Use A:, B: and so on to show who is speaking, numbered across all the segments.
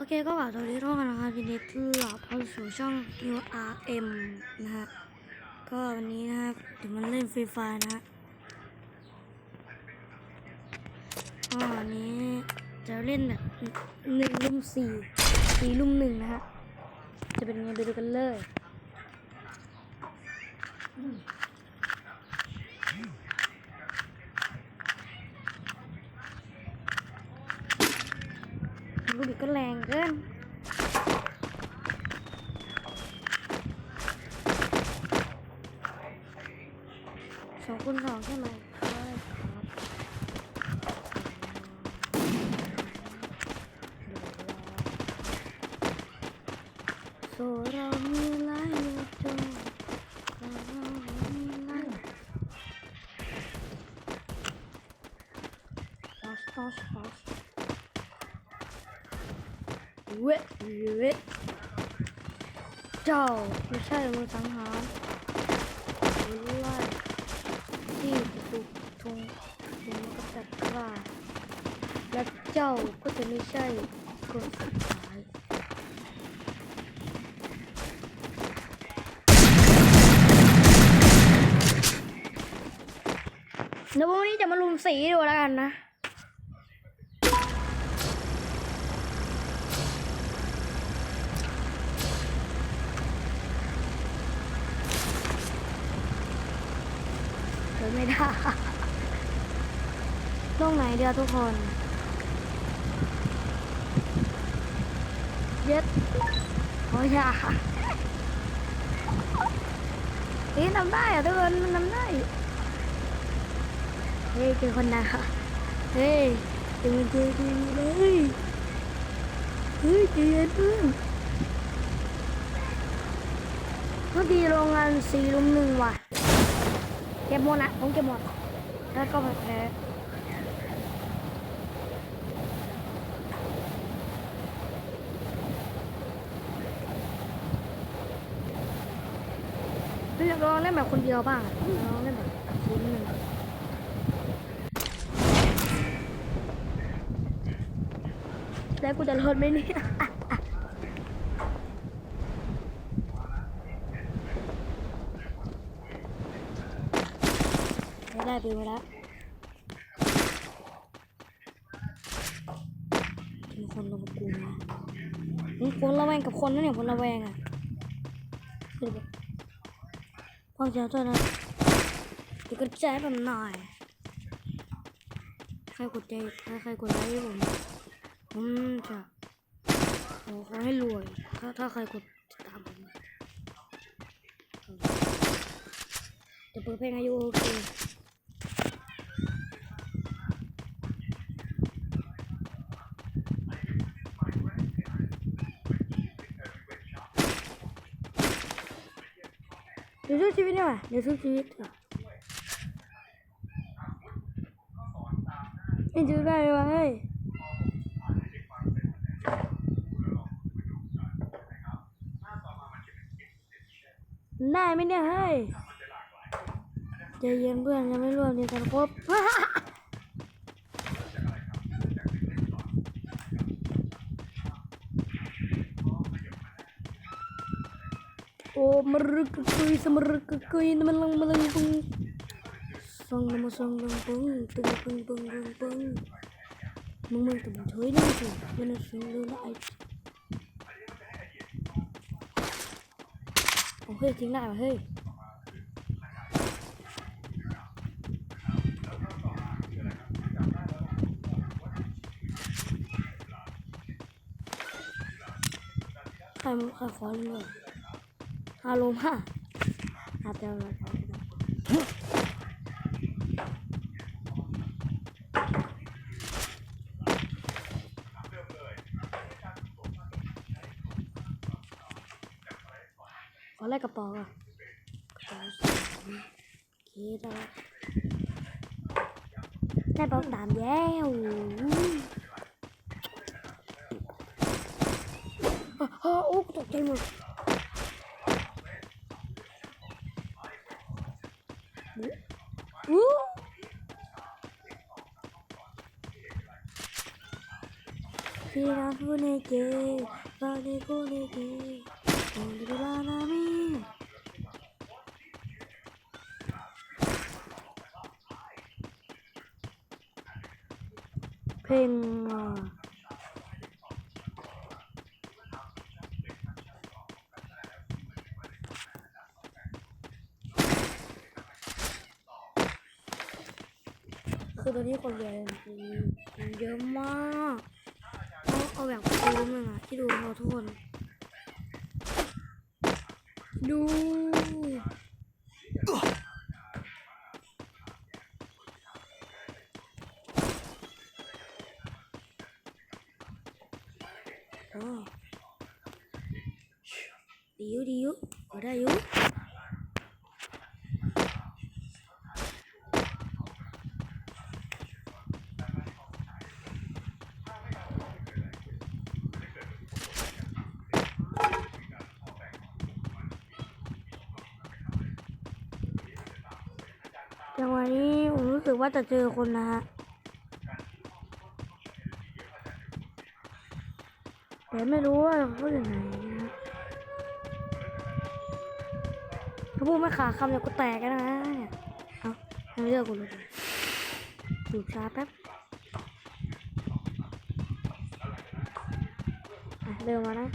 A: โอเคก็ฝากตัวนี้ด้วยนะครับยินดีต้อนรับเข้าสู่ช่อง URM นะฮะ ก็วันนี้นะครับเดี๋ยวมันเล่นฟรีไฟนะฮะก็วันนี้จะเล่นแบบหนึ่งลุ่มสี่สี่ลุ่มหนึ่งนะฮะ จะเป็นยังไงไปดูกันเลย บีก็แรงเกินสองคูณสองใช่ไหม เจ้าไม่ใช่มือสังหารไล่ที่ถูกทงทงก็จะกล้าและเจ้าก็จะไม่ใช่คนสุดท้ายเดี๋ยววันนี้จะมาลุมสีดูแล้วกันนะ เดินไม่ได้ลงไหน เดียวทุกคน เย็ดโอ้ยอย่าเฮ้ยทำได้อะทุกคนมันทำได้ เฮ้ยเจอคนนะเฮ้ยเจอเจอเจอเลยเฮ้ยเจอเพื่อนก็ดีโรงงานสี่ลุมหนึ่งว่ะ เก็บหมดนะผมเก็บหมดแล้วก็แพ้ม่อยาก ลองเล่นแบบคนเดียวบ้างลองเล่นแบบทีมหนึ่งแล้วกูจะรอดไหมเนี่ยไม่ได้ปืนมาแล้วมีคนลงมากูนะมึงคนระแวงกับคนนั่นเนี่ยคนระแวงอะ คือแบบพ่อจะตัวนะเดี๋ยวกระจายแบบหน่อย ใครกดใจใครใครกดไลค์ผมผมจะขอขอให้รวย ถ้าถ้าใครกดติดตามผมจะเปิดเพลงอายุโอเค เดี๋ยวสู้ชีวิตดีกว่าเดี๋ยวสู้ชีวิตก่อนไม่ดูได้วะเฮ้ยได้ไหมเนี่ยเฮ้ยใจเย็นเพื่อนยังไม่รวมเดียวกันครบ มรึกกุยสมรึกกุยนมันลังมันลังปุงซองนมาซองลังปุงตึงปุงปุงปุงปุงมึงมึงตึงถอยนั่งสิมันซองลังไอโอ้เฮ้ยทิ้งได้ป่ะเฮ้ยใครใครขอเรื่องฮาโลมาอาเตียวเลยขอแลกกระเป๋าอะกระเป๋าสามโอเคได้ได้กระเป๋าสามแล้วอ้าวอ้าวโอ้ตกใจหมด อู้ บูเนเกบาเนโกเนเกโอลิบานามิเพลงมาคือตอนนี้คนเรียนเยอะมาก เอาแบบคูมหนึ่งอะที่ดูเราทุกคนดูดีอยู่ดีอยู่พอได้อยู่จังหวะนี้ผมรู้สึก ว่าจะเจอคนนะฮะแต่ไม่รู้ว่าเขาอยู่ไหนนะถ้าพูดไม่ขาคำเดี๋ยวกูแตกกันนะเนี่ยเอาให้เลือกกูเลยดูช้าแป๊บเดินมานะ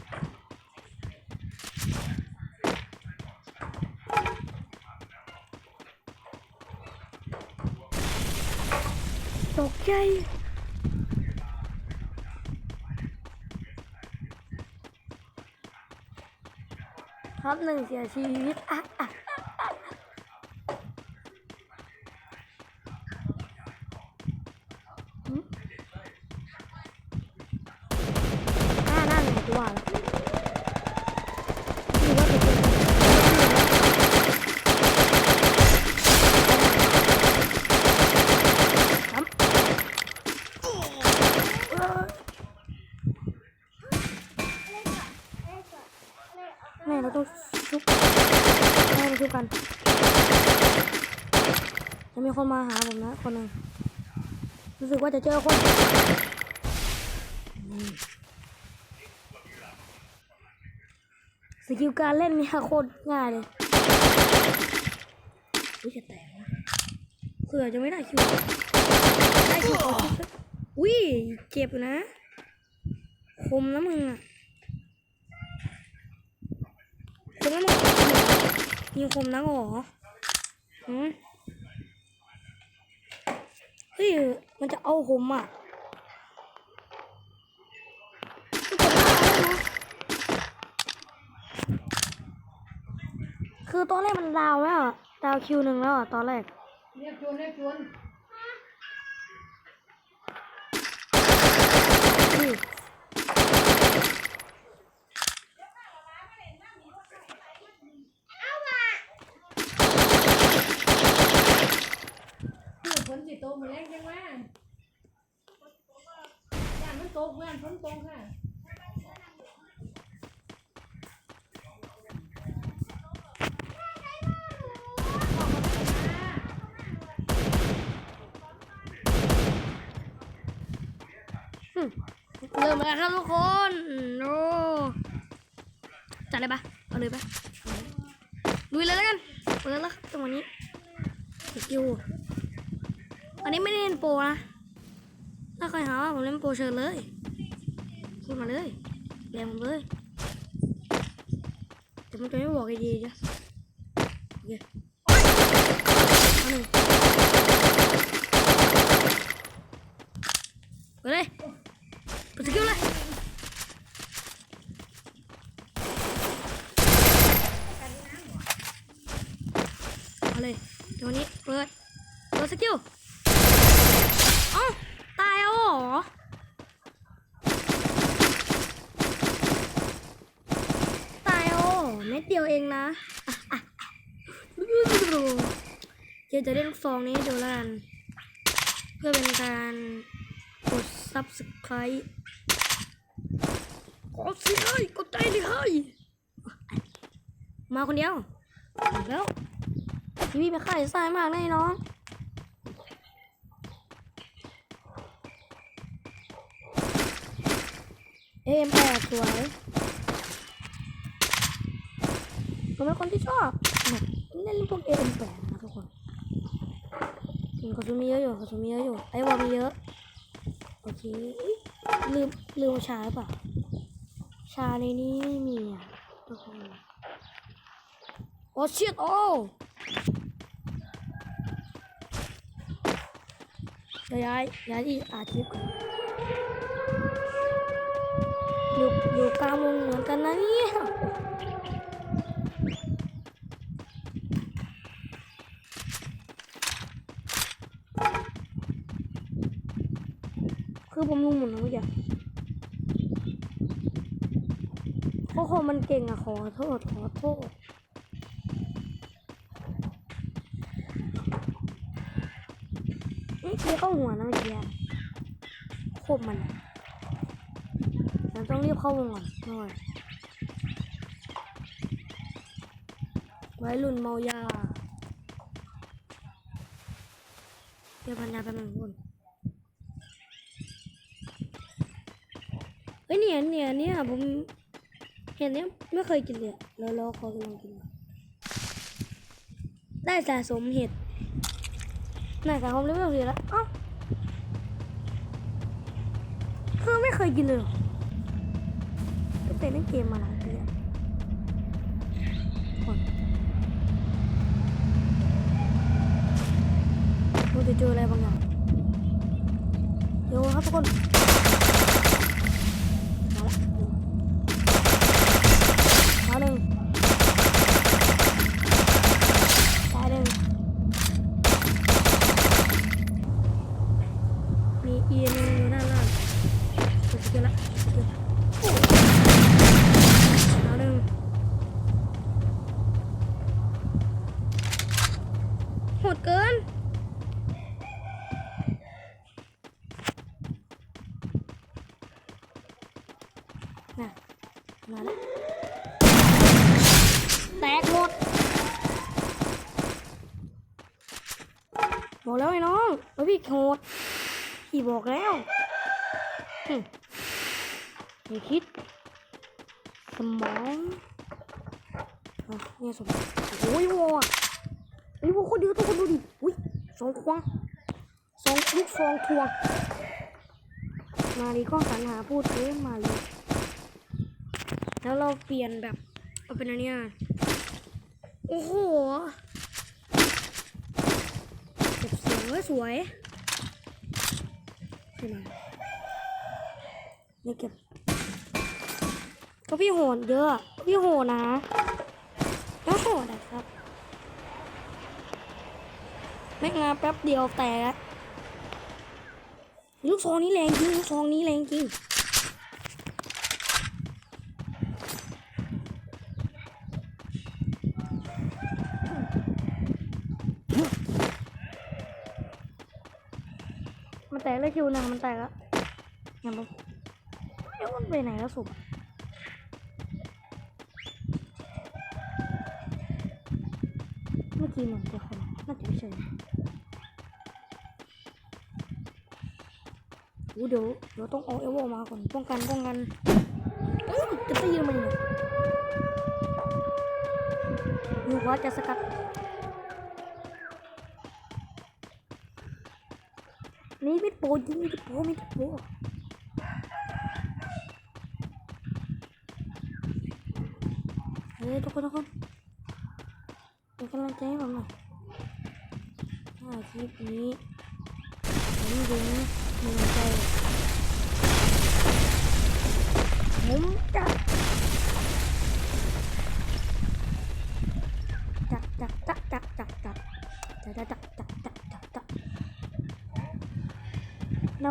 A: ใจครับหนึ่งเสียชีวิตอะอะอะหืมอ่านั่นไงกูว่าแล้วคิดว่าจะเป็นครับเอ้ยแม่เราต้องชุบแม่เราชุบกัน จะมีคนมาหาผมนะคนหนึ่งรู้สึกว่าจะเจอคนสกิลการเล่นเนี่ยโคตรง่ายเลยอุ้ยจะแตกนะเผื่อจะไม่ได้คิวได้คิวอุ้ยเจ็บนะ คมนะมึงอะคมนะมึงยิงคมนักเหรอหืม ฮ้ยมันจะเอาผมอะมันจะบ้าแล้วนะคือตอนแรกมันดาวแล้วอะดาวคิวหนึ่งแล้วอะตอนแรก
B: เรียกชวนเรียกชวน
A: นี่
B: เพื่อฝนสิโต มาแรงจังว่าอย่านมันตกย่านฝนตกค่ะ
A: เริ่มแล้วครับทุกคนโอ้จัดเลยปะเอาเลยปะลุยเลยแล้วกันเปิดแล้วครับจังหวะนี้สกิล อันนี้ไม่ได้เล่นโปรนะ ถ้าใครหาว่าผมเล่นโปรเชิญเลยพูดมาเลยแรงผมเลย แต่มันจะไม่บอกไอดีจ้ะโอเคเอาหนึ่งไปเลยกดสกิลเลยเอาเลยเดี๋ยวนี้เปิดเปิดสกิลเอ้าตายแล้วเหรอ ตายโอ้เม็ดเดียวเองนะอะอะอะเดี๋ยวจะเล่นลูกซองนี้ดูแล้วกันเพื่อเป็นการกด subscribe กดสิเฮ้ยกดใจดิเฮ้ยมาคนเดียวแล้วทีวีไปค่ายสายมากแน่น้องเอ็มแปดสวยผมเป็นคนที่ชอบเนี่ยเล่นพวกเอ็มแปดนะทุกคน อืมกระสุนมีเยอะอยู่กระสุนมีเยอะอยู่ไอ้วอลมีเยอะโอเคลืมลืมชาหรือเปล่าชาในนี้ไม่มีอะโอ้ชิตโอ้เดี๋ยวย้ายย้ายที่อาทิตย์อยู่อยู่กลางวงเหมือนกันนะเนี่ย คือผมลุงหมดนะเมื่อกี้โอ้โหมันเก่งอะขอโทษขอโทษนี่คือเข้าหัวนะเมื่อกี้อะโคบมันอะเราต้องรีบเข้าวงก่อนหน่อยไว้รุ่นเมายาเดี๋ยวพันยาแป๊บนึงคุณ เฮ้ยเนี่ยเนี่ยเนี่ยผมเห็นเนี่ยไม่เคยกินเลยอะแล้วรอขอลองกิน ได้สะสมเห็ดไหนสะสมเลเวลสี่แล้วอ้าคือไม่เคยกินเลยเหรอตั้งแต่เล่นเกมมาหลายปีแล้วก่อนเราจะเจออะไรบางอย่างเดี๋ยวครับทุกคน morning โหดพี่บอกแล้วอย่าคิด สมองอะเนี่ยสมองโอ้ยวัวไอ้วัวคนเดียวทุกคนดูดิอุ้ยสองควงสองลูกฟองทวง มาดีก็สรรหาพูดเอ้ยมาเลยแล้วเราเปลี่ยนแบบเอาเป็นอันเนี้ยโอ้โหเก็บเสียงไว้สวย ใช่ไหนนี่เก็บก็พี่โหดเยอะ พี่โหดนะแล้วโหดอะครับแม่งมาแป๊บเดียวแตกลูกซองนี้แรงจริง ลูกซองนี้แรงจริง แตกเลยคิวหนึ่งมันแตกแล้วยังไม่เอ๊ะมันไปไหนแล้วสุกเมื่อกี้เหมือนจะคนน่าจะไม่ใช่อู้เดี๋ยวเดี๋ยวต้องเอาเอลโวมาก่อนป้องกันป้องกันอื้จะตีมันอยู่ว่าจะสกัด นี่มิดโปยิงมิดโปมิดโปเฮ้ยทุกคนทุกคนเป็นกำลังใจให้ผมหน่อยถ้าคลิปนี้ผมดึงหนึ่งใจผม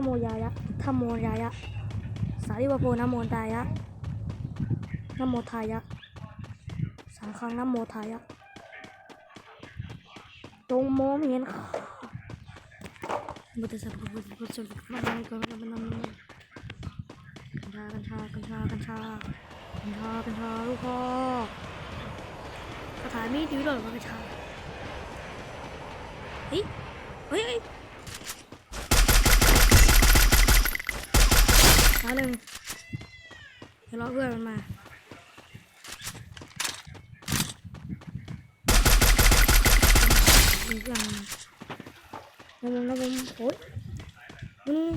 A: โมยายะธรรมโมยายะ สาริวโพนโมตายะนโมทายะสังฆังนโมทายะจงโมเมียนบุตรสัพพุทธพุทธสัพพุมันมันก็มันมันกัญชากัญชากัญชากัญชากัญชากัญชาลูกพ่อคาถามีดดีด้วยเหรอกัญชาเฮ้ยเฮ้ยเฮ้ย มา หนึ่งดี๋ยวรอเพื่อนมันมามีเพื่อนมาระวังระวังโอ๊ยตรงนู้น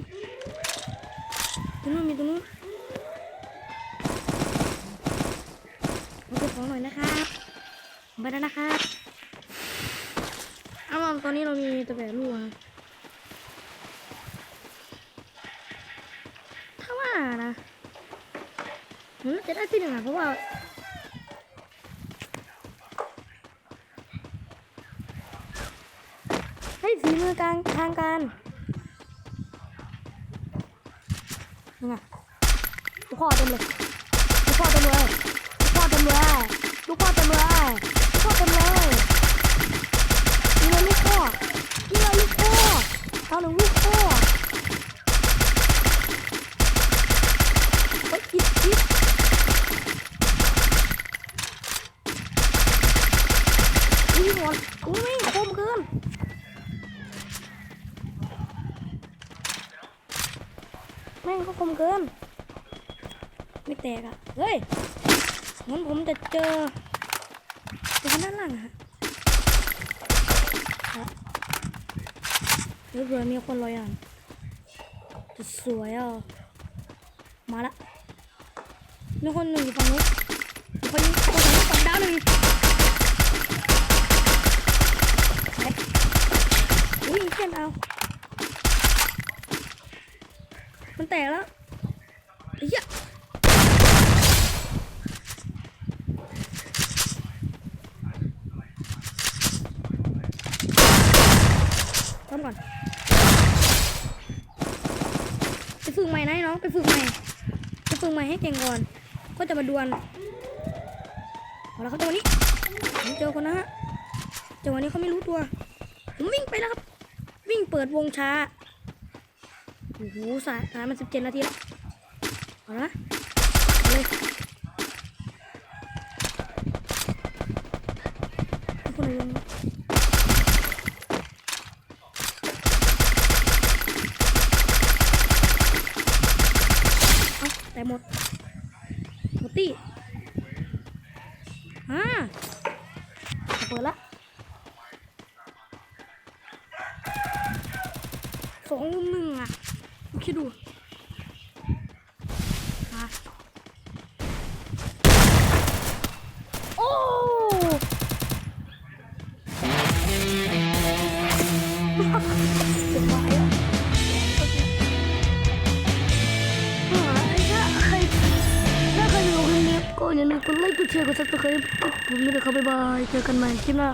A: ตรงนู้นมีตรงนู้นมาเก็บของหน่อยนะครับผมไปแล้วนะครับเอาละตอนนี้เรามีตะแบกลูกนะถ้าว่า น่าจะได้ที่หนึ่งอะเพราะว่าให้ฝีมือกลางทางการนี่ไงลูกพ่อเต็มเลยลูกพ่อเต็มเลยลูกพ่อเต็มเลยลูกพ่อเต็มเลยลูกพ่อเต็มเลยนี่เลยลูกพ่อนี่เลยลูกพ่อเอาหนึ่งลูกพ่อเฮ้ยคิดคิด อุ้ยหมดอุ้ยคมเกินแม่งก็คมเกิน กอะเฮ้ยงั้นผมจะเจอเจอคนด้านหลังฮะอะเดี๋ยวเผื่อมีคนรออย่างจะสวยอะ มาละ มีคนหนึ่งอยู่ฝั่งนู้นมีคนยิงคนสองสองดาวหนึ่งอุ้ยเพื่อนเอา มันแตกแล้วไอ้เหี้ยทำก่อน ไปฝึกใหม่นะ ไอ้น้องไปฝึกใหม่ไปฝึกใหม่ให้เก่งก่อน ก็จะมาดวลเอาละครับจังหวะนี้ผมเจอคนนะฮะจังหวะนี้เขาไม่รู้ตัวผมวิ่งไปแล้วครับ วิ่งเปิดวงช้าโอ้โหสายสายมันสิบเจ็ดนาทีแล้วเอาละเอาเลยมีคนลงเอาแต่หมดหมดตี้อ่า เปิดละสองลุมหนึ่งอะคิดดู เจอกันใหม่คลิปหน้า